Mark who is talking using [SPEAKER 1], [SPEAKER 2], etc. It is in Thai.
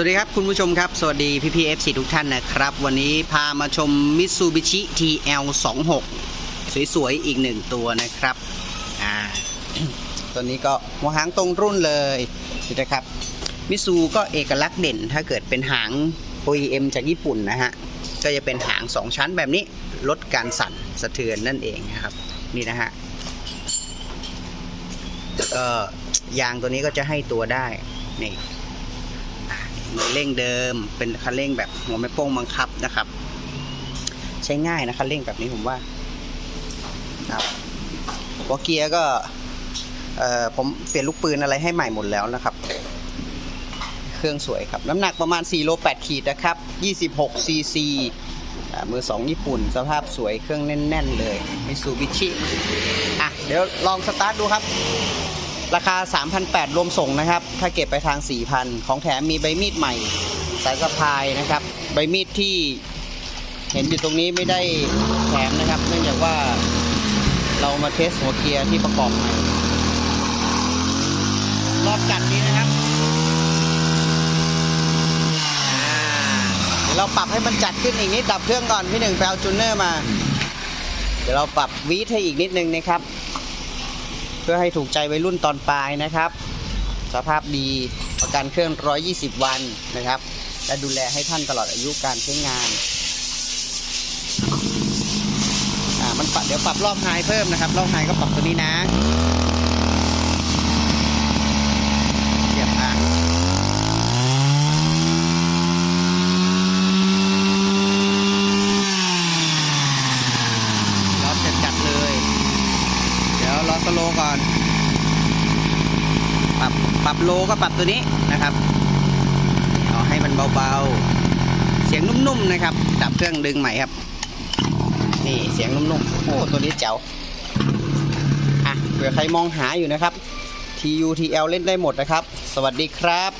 [SPEAKER 1] วัสดีครับคุณผู้ชมครับ สวัสดีพี่พีเอฟซีทุกท่านนะครับ วันนี้พามาชม Mitsubishi TL 26 สวยๆ อีกหนึ่งตัวนะครับอ่าตัวนี้ก็หัวหางตรงรุ่นเลยนี่นะครับมิซูก็เอกลักษณ์เด่นถ้าเกิดเป็นหาง OEM จากญี่ปุ่นนะฮะ ก็จะเป็นหาง 2 ชั้นแบบนี้ลดการสั่นสะเทือนนั่นเองนะครับ นี่นะฮะก็ยางตัวนี้ก็จะให้ตัวได้นี่ มือเร่งเดิม เป็นคันเร่งแบบหัวแม่โป้งบังคับนะครับ ใช้ง่ายนะคันเร่งแบบนี้ผมว่าครับหัวเกียร์ก็เอ่อผมเปลี่ยนลูกปืนอะไรให้ใหม่หมดแล้วนะครับ เครื่องสวยครับ น้ำหนักประมาณ4โล8ขีดนะครับ26ซีซีมือ2ญี่ปุ่น สภาพสวยเครื่องแน่น ๆ เลยมิซูบิชิอะ เดี๋ยวลองสตาร์ทดูครับ ราคา 3,800 รวมส่งนะครับ ถ้าเก็บไปทาง 4,000 ของแถมมีใบมีดใหม่ สายสะพายนะครับ ใบมีดที่เห็นอยู่ตรงนี้ไม่ได้แถมนะครับ เนื่องจากว่าเรามาเทสหัวเกียร์ที่ประกอบใหม่รอบจัดนี้นะครับเดี๋ยวเราปรับให้มันจัดขึ้นอีกนิดดับเครื่องก่อนพี่หนึ่งไปเอาจูนเนอร์มา เดี๋ยวเราปรับวีทให้อีกนิดนึงนะครับ พื่อให้ถูกใจวัยรุ่นตอนปลายนะครับ สภาพดีประกันเครื่อง 120 วันนะครับ และดูแลให้ท่านตลอดอายุการใช้งานอ่ามันปรับเดี๋ยวปรับรอบไฮเพิ่มนะครับ รอบไฮก็ปรับตัวนี้นะเสียบอะรอบจัดๆเลย เดี๋ยว รอสโลก่อน ปรับปรับโลก็ปรับตัวนี้นะครับเอาให้มันเบาๆ เสียงนุ่มๆนะครับ ดับเครื่องดึงใหม่ครับ นี่เสียงนุ่มๆ โอ้ตัวนี้เจ๋วอะเผื่อใครมองหาอยู่นะครับ TUTL เล่นได้หมดนะครับ สวัสดีครับ